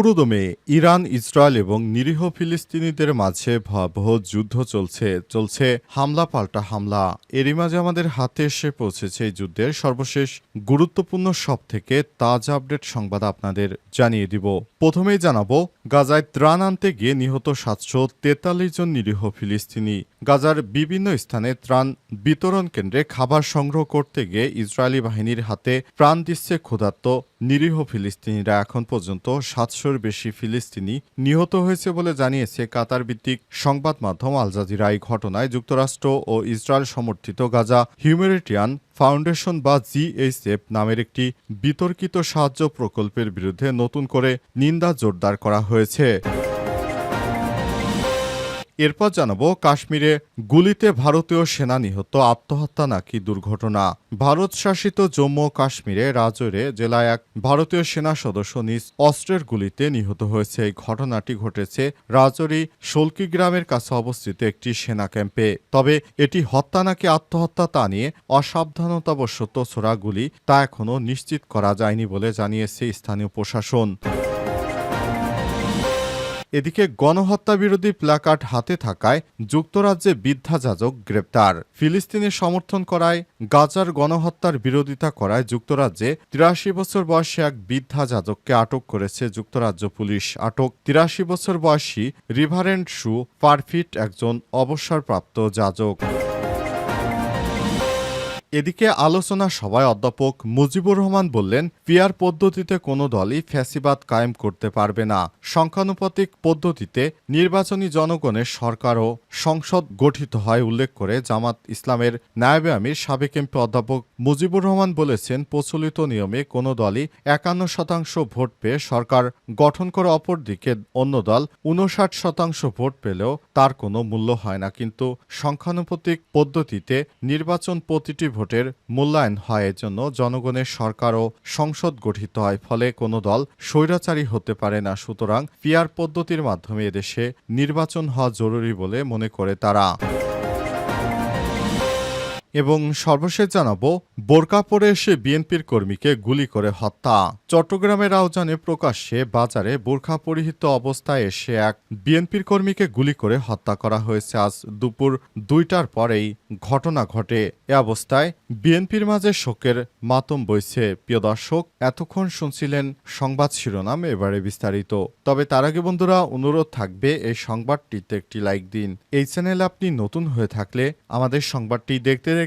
পুরোদমে Iran, Israel এবং নিরীহ ফিলিস্তিনিদের মাঝে ভয়াবহ যুদ্ধ চলছে চলছে হামলা পাল্টা হামলা। এরই মাঝে আমাদের হাতে এসে পৌঁছেছে এই যুদ্ধের সর্বশেষ গুরুত্বপূর্ণ সব থেকে তাজা আপডেট সংবাদ আপনাদের জানিয়ে দিব। প্রথমেই জানাব, গাজায় ত্রাণ আনতে গিয়ে নিহত সাতশো তেতাল্লিশ জন নিরীহ ফিলিস্তিনি। গাজার বিভিন্ন স্থানে ত্রাণ বিতরণ কেন্দ্রে খাবার সংগ্রহ করতে গিয়ে ইসরায়েলি বাহিনীর হাতে প্রাণ দিচ্ছে ক্ষুধার্ত নিরীহ ফিলিস্তিনিরা। এখন পর্যন্ত সাতশোর বেশি ফিলিস্তিনি নিহত হয়েছে বলে জানিয়েছে কাতার ভিত্তিক সংবাদ মাধ্যম আল জাজিরা। এই ঘটনায় যুক্তরাষ্ট্র ও ইসরায়েল সমর্থিত গাজা হিউম্যানিটিয়ান ফাউন্ডেশন বা জিএইচএফ নামের একটি বিতর্কিত সাহায্য প্রকল্পের বিরুদ্ধে নতুন করে নিন্দা জোরদার করা হয়েছে। এরপর জানাব, কাশ্মীরে গুলিতে ভারতীয় সেনা নিহত, আত্মহত্যা নাকি দুর্ঘটনা। ভারত শাসিত জম্মু কাশ্মীরে রাজৌরে জেলায় এক ভারতীয় সেনা সদস্য নিজ অস্ত্রের গুলিতে নিহত হয়েছে। এই ঘটনাটি ঘটেছে রাজৌরি শোলকি গ্রামের কাছে অবস্থিত একটি সেনা ক্যাম্পে। তবে এটি হত্যা নাকি আত্মহত্যা তা নিয়ে অসাবধানতাবশত ছোড়া গুলি তা এখনও নিশ্চিত করা যায়নি বলে জানিয়েছে স্থানীয় প্রশাসন। এদিকে গণহত্যা বিরোধী প্ল্যাকার্ড হাতে থাকায় যুক্তরাজ্যে বৃদ্ধাযাজক গ্রেপ্তার। ফিলিস্তিনের সমর্থন করায়, গাজার গণহত্যার বিরোধিতা করায় যুক্তরাজ্যে তিরাশি বছর বয়সী এক বৃদ্ধাযাজককে আটক করেছে যুক্তরাজ্য পুলিশ। আটক তিরাশি বছর বয়সী রিভারেন্ট শু পারফিট একজন অবসরপ্রাপ্ত যাজক। এদিকে আলোচনা সভায় অধ্যাপক মুজিবুর রহমান বললেন পিয়ার পদ্ধতিতে কোনো দলই ফ্যাসিবাদ কায়েম করতে পারবে না। সংখ্যানুপাতিক পদ্ধতিতে নির্বাচনী জনগণের সরকার ও সংসদ গঠিত হয় উল্লেখ করে জামাত ইসলামের নায়েবে আমির সাবেক এমপি অধ্যাপক মুজিবুর রহমান বলেছেন, প্রচলিত নিয়মে কোনো দলই একান্ন শতাংশ ভোট পেয়ে সরকার গঠন করে অপরদিকে অন্য দল উনষাট শতাংশ ভোট পেলেও তার কোনো মূল্য হয় না। কিন্তু সংখ্যানুপাতিক পদ্ধতিতে নির্বাচন প্রতিটি ভোটের মূল্যায়ন হয় এজন্য জনগণের সরকার ও সংসদ গঠিত হয়। ফলে কোনো দল স্বৈরাচারী হতে পারে না। সুতরাং পিয়ার পদ্ধতির মাধ্যমে এদেশে নির্বাচন হওয়া জরুরি বলে মনে করে তারা। এবং সর্বশেষ জানাব, বোরকা পরে এসে বিএনপির কর্মীকে গুলি করে হত্যা। চট্টগ্রামের আওজানে প্রকাশ্যে বাজারে বোরখা পরিহিত অবস্থায় এসে এক বিএনপির কর্মীকে গুলি করে হত্যা করা হয়েছে। আজ দুপুর দুইটার পরেই ঘটনা ঘটে। এ অবস্থায় বিএনপির মাঝে শোকের মাতম বইছে। প্রিয় দর্শক, এতক্ষণ শুনছিলেন সংবাদ শিরোনাম, এবারে বিস্তারিত। তবে তার আগে বন্ধুরা, অনুরোধ থাকবে এই সংবাদটিতে একটি লাইক দিন। এই চ্যানেলে আপনি নতুন হয়ে থাকলে আমাদের সংবাদটি দেখতে দেখতে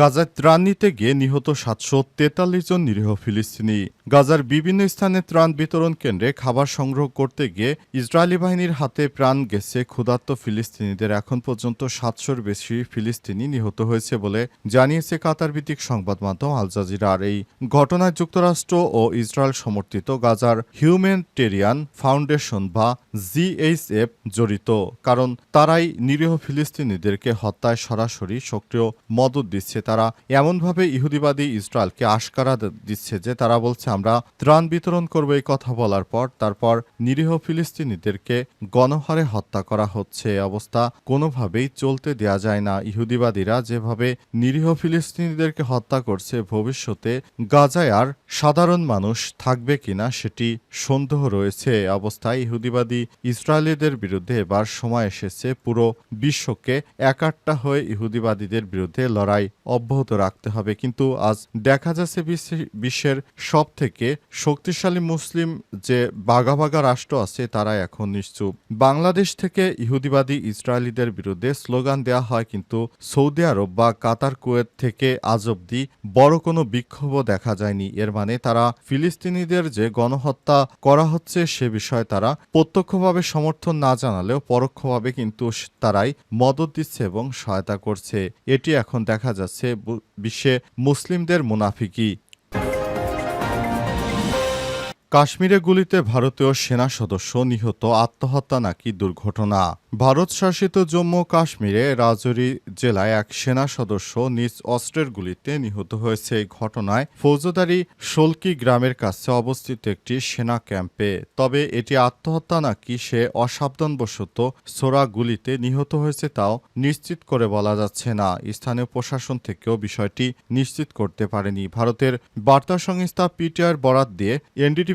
গাজায় ত্রাণ নিতে গিয়ে নিহত সাতশো তেতাল্লিশ জন নিরীহ ফিলিস্তিনি। গাজার বিভিন্ন স্থানে ত্রাণ বিতরণ কেন্দ্রে খাবার সংগ্রহ করতে গিয়ে ইসরায়েলি বাহিনীর হাতে প্রাণ গেছে। ক্ষুধার্ত ফিলিস্তিনিদের এখন পর্যন্ত সাতশোর বেশি ফিলিস্তিনি নিহত হয়েছে বলে জানিয়েছে কাতার ভিত্তিক সংবাদ মাধ্যম আল জাজিরার এই ঘটনায় যুক্তরাষ্ট্র ও ইসরায়েল সমর্থিত গাজার হিউম্যানিটেরিয়ান ফাউন্ডেশন বা জিএইচএফ জড়িত, কারণ তারাই নিরীহ ফিলিস্তিনিদেরকে হত্যায় সরাসরি সক্রিয় মদত দিচ্ছে। তারা এমনভাবে ইহুদিবাদী ইসরায়েলকে আশকারা দিচ্ছে যে তারা বলছে আমরা ত্রাণ বিতরণ করব এই কথা বলার পর, তারপর নিরীহ ফিলিস্তিনিদেরকে গণহারে হত্যা করা হচ্ছে। অবস্থা কোনোভাবেই চলতে দেয়া যায় না। ইহুদিবাদীরা যেভাবে নিরীহ ফিলিস্তিনিদেরকে হত্যা করছে, ভবিষ্যতে গাজায় আর সাধারণ মানুষ থাকবে কিনা সেটি সন্দেহ রয়েছে। অবস্থায় ইহুদিবাদী ইসরায়েলিদের বিরুদ্ধে এবার সময় এসেছে। পুরো বিশ্বকে একাট্টা হয়ে ইহুদিবাদীদের বিরুদ্ধে লড়াই অব্যাহত রাখতে হবে। কিন্তু আজ দেখা যাচ্ছে বিশ্বে- বিশ্বের সব থেকে থেকে শক্তিশালী মুসলিম যে বাঘা বাঘা রাষ্ট্র আছে, তারা এখন নিশ্চুপ। বাংলাদেশ থেকে ইহুদিবাদী ইসরায়েলিদের বিরুদ্ধে স্লোগান দেওয়া হয়, কিন্তু সৌদি আরব বা কাতার, কুয়েত থেকে আজ অব্দি বড় কোনো বিক্ষোভও দেখা যায়নি। এর মানে তারা ফিলিস্তিনিদের যে গণহত্যা করা হচ্ছে, সে বিষয়ে তারা প্রত্যক্ষভাবে সমর্থন না জানালেও পরোক্ষভাবে কিন্তু তারাই মদত দিচ্ছে এবং সহায়তা করছে। এটি এখন দেখা যাচ্ছে বিশ্বে মুসলিমদের মুনাফিকি কাশ্মীরে গুলিতে ভারতীয় সেনা সদস্য নিহত, আত্মহত্যা নাকি দুর্ঘটনা? ভারত শাসিত জম্মু কাশ্মীরে রাজৌরি জেলায় এক সেনা সদস্য নিজ অস্ত্রের গুলিতে নিহত হয়েছে। এই ঘটনায় ফৌজদারি শোলকি গ্রামের কাছে অবস্থিত একটি সেনা ক্যাম্পে। তবে এটি আত্মহত্যা নাকি সে অসাবধানবশত সোরা গুলিতে নিহত হয়েছে তাও নিশ্চিত করে বলা যাচ্ছে না। স্থানীয় প্রশাসন থেকেও বিষয়টি নিশ্চিত করতে পারেনি। ভারতের বার্তা সংস্থা পিটিআর বরাত দিয়ে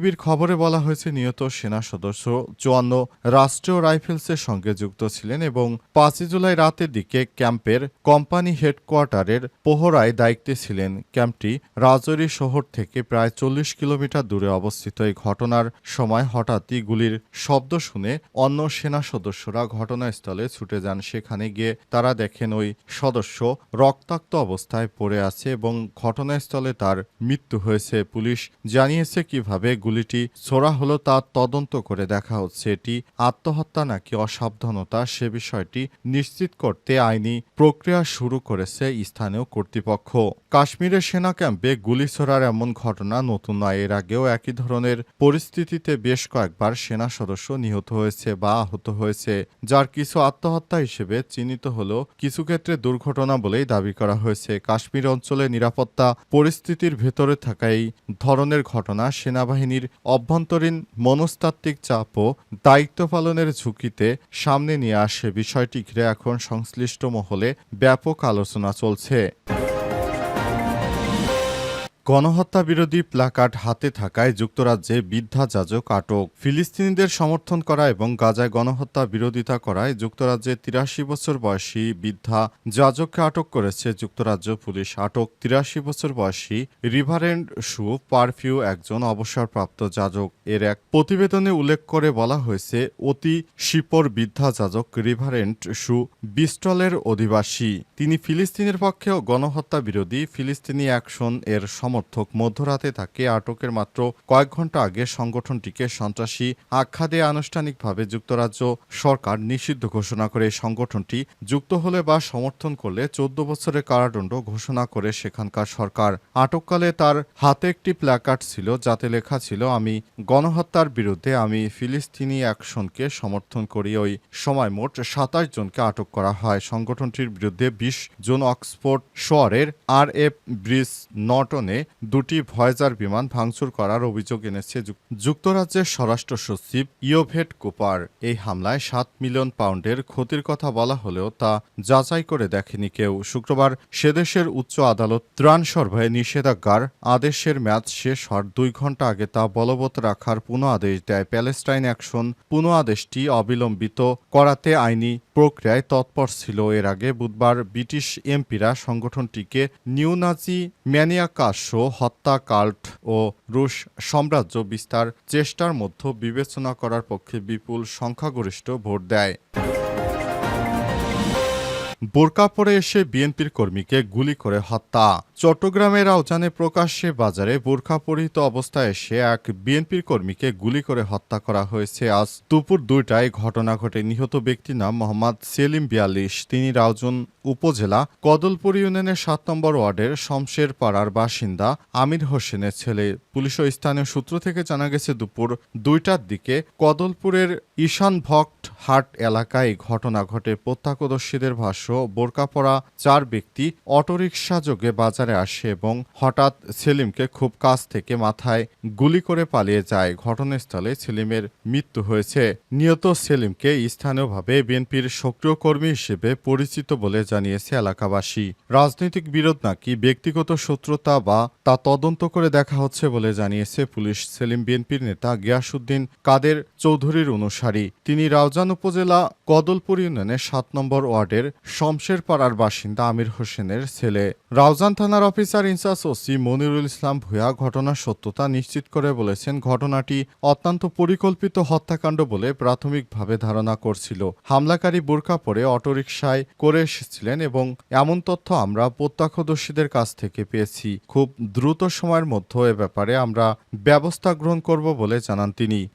এনডিটিভির খবরে বলা হয়েছে, নিহত সেনা সদস্য চুয়ান্ন রাষ্ট্রীয় রাইফেলসের সঙ্গে যুক্ত ছিলেন এবং পাঁচই জুলাই রাতের দিকে ক্যাম্পের কোম্পানি হেডকোয়ার্টারের পোহরায় দায়িত্বে ছিলেন। ক্যাম্পটি রাজৌরি শহর থেকে প্রায় চল্লিশ কিলোমিটার দূরে অবস্থিত। এই ঘটনার সময় হঠাৎই গুলির শব্দ শুনে অন্য সেনা সদস্যরা ঘটনাস্থলে ছুটে যান। সেখানে গিয়ে তারা দেখেন ওই সদস্য রক্তাক্ত অবস্থায় পড়ে আছে এবং ঘটনাস্থলে তার মৃত্যু হয়েছে। পুলিশ জানিয়েছে কীভাবে গুলিটি ছোড়া হলো তা তদন্ত করে দেখা হচ্ছে। এটি আত্মহত্যা নাকি অসাবধানতা সে বিষয়টি নিশ্চিত করতে আইনি প্রক্রিয়া শুরু করেছে স্থানীয় কর্তৃপক্ষ। কাশ্মীরের সেনা ক্যাম্পে গুলি ছোড়ার এমন ঘটনা নতুন নয়। এর আগেও একই ধরনের পরিস্থিতিতে বেশ কয়েকবার সেনা সদস্য নিহত হয়েছে বা আহত হয়েছে, যার কিছু আত্মহত্যা হিসেবে চিহ্নিত হলেও কিছু ক্ষেত্রে দুর্ঘটনা বলেই দাবি করা হয়েছে। কাশ্মীর অঞ্চলে নিরাপত্তা পরিস্থিতির ভেতরে থাকা এই ধরনের ঘটনা সেনাবাহিনীর অভ্যন্তরীণ মনস্তাত্ত্বিক চাপ ও দায়িত্ব পালনের ঝুঁকিতে সামনে নিয়ে আসে বিষয়টি ঘিরে এখন সংশ্লিষ্ট মহলে ব্যাপক আলোচনা চলছে। গণহত্যা বিরোধী প্লাকার্ড হাতে থাকায় যুক্তরাজ্যে বৃদ্ধা যাজক আটক। ফিলিস্তিনিদের সমর্থন করা এবং গাজায় গণহত্যা বিরোধিতা করায় যুক্তরাজ্যে তিরাশি বছর বয়সী বৃদ্ধা যাজককে আটক করেছে যুক্তরাজ্য পুলিশ। আটক তিরাশি বছর বয়সী রিভারেন্ড শু পারফিউ একজন অবসরপ্রাপ্ত যাজক। এর এক প্রতিবেদনে উল্লেখ করে বলা হয়েছে, অতি শিপর বৃদ্ধা যাজক রিভারেন্ট শু বিস্টলের অধিবাসী। তিনি ফিলিস্তিনের পক্ষেও গণহত্যা বিরোধী, ফিলিস্তিনি অ্যাকশন এর সমর্থক মধ্যরাতে তাকে আটকের মাত্র কয়েক ঘণ্টা আগে সংগঠনটিকে সন্ত্রাসী আখ্যা দিয়ে আনুষ্ঠানিকভাবে যুক্তরাজ্য সরকার নিষিদ্ধ ঘোষণা করে সংগঠনটি যুক্ত হলে বা সমর্থন করলে চোদ্দ বছরের কারাদণ্ড ঘোষণা করে সেখানকার সরকার। আটককালে তার হাতে একটি প্ল্যাকার্ড ছিল যাতে লেখা ছিল, আমি গণহত্যার বিরুদ্ধে আমি ফিলিস্তিনি অ্যাকশনকে সমর্থন করি। ওই সময় মোট সাতাশ জনকে আটক করা হয়। সংগঠনটির বিরুদ্ধে বিশ জন অক্সফোর্ড শহরের আর এফ ব্রিজ নটনে দুটি ভয়েজার বিমান ভাঙচুর করার অভিযোগ এনেছে যুক্তরাজ্যের স্বরাষ্ট্র সচিব ইয়োভেট কুপার। এই হামলায় সাত মিলিয়ন পাউন্ডের ক্ষতির কথা বলা হলেও তা যাচাই করে দেখেনি কেউ। শুক্রবার সেদেশের উচ্চ আদালত ত্রাণ সরবরাহে নিষেধাজ্ঞার আদেশের ম্যাচ শেষ হওয়ার দুই ঘণ্টা আগে তা বলবৎ রাখার পুনঃ আদেশ দেয় প্যালেস্টাইন অ্যাকশন। পুনঃ আদেশটি অবিলম্বিত করাতে আইনি প্রক্রিয়ায় তৎপর ছিল। এর আগে বুধবার ব্রিটিশ এমপিরা সংগঠনটিকে নিউনাজি ম্যানিয়াকাশো হত্যা কাল্ট ও রুশ সাম্রাজ্য বিস্তার চেষ্টার মধ্যে বিবেচনা করার পক্ষে বিপুল সংখ্যাগরিষ্ঠ ভোট দেয়। বোরকা পরে এসে বিএনপির কর্মীকে গুলি করে হত্যা। চট্টগ্রামের আউজানে প্রকাশ্যে বাজারে বোরখা পরিহিত অবস্থায় এসে এক বিএনপির কর্মীকে গুলি করে হত্যা করা হয়েছে। আজ দুপুর দুইটায় ঘটনা ঘটে। নিহত ব্যক্তির নাম মোহাম্মদ সেলিম বিয়াল্লিশ। তিনি রাউজন উপজেলা কদলপুর ইউনিয়নের সাত নম্বর ওয়ার্ডের শমশের পাড়ার বাসিন্দা আমির হোসেনের ছেলে। পুলিশ ও স্থানীয় সূত্র থেকে জানা গেছে, দুপুর দুইটার দিকে কদলপুরের ঈশান ভক্ত হাট এলাকায় ঘটনা ঘটে। প্রত্যক্ষদর্শীদের ভাষ্য বোরকা পরা চার ব্যক্তি অটোরিকশা যোগে বাজারে আসে এবং হঠাৎ সেলিমকে খুব কাছ থেকে মাথায় গুলি করে পালিয়ে যায়। ঘটনাস্থলে সেলিমের মৃত্যু হয়েছে। নিহত সেলিমকে স্থানীয়ভাবে বিএনপির সক্রিয় কর্মী হিসেবে পরিচিত বলে জানিয়েছে এলাকাবাসী। রাজনৈতিক বিরোধ নাকি ব্যক্তিগত শত্রুতা বা তা তদন্ত করে দেখা হচ্ছে বলে জানিয়েছে পুলিশ। সেলিম বিএনপির নেতা গিয়াসুদ্দিন কাদের চৌধুরীর অনুসারী। তিনি রাউজান উপজেলা কদলপুর ইউনিয়নের সাত নম্বর ওয়ার্ডের শমশের পাড়ার বাসিন্দা আমির হোসেনের ছেলে। রাউজান থানার থানার officer in charge OC Monirul Islam ভূয়া ঘটনার সত্যতা নিশ্চিত করে বলেছেন ঘটনাটি অত্যন্ত পরিকল্পিত হত্যাকাণ্ড বলে প্রাথমিকভাবে ধারণা করছিল। হামলাকারী বোরকা পরে অটোরিকশায় করে এসেছিলেন এবং এমন তথ্য আমরা প্রত্যক্ষদর্শীদের কাছ থেকে পেয়েছি। খুব দ্রুত সময়ের মধ্যে এ ব্যাপারে আমরা ব্যবস্থা গ্রহণ করব বলে জানান তিনি।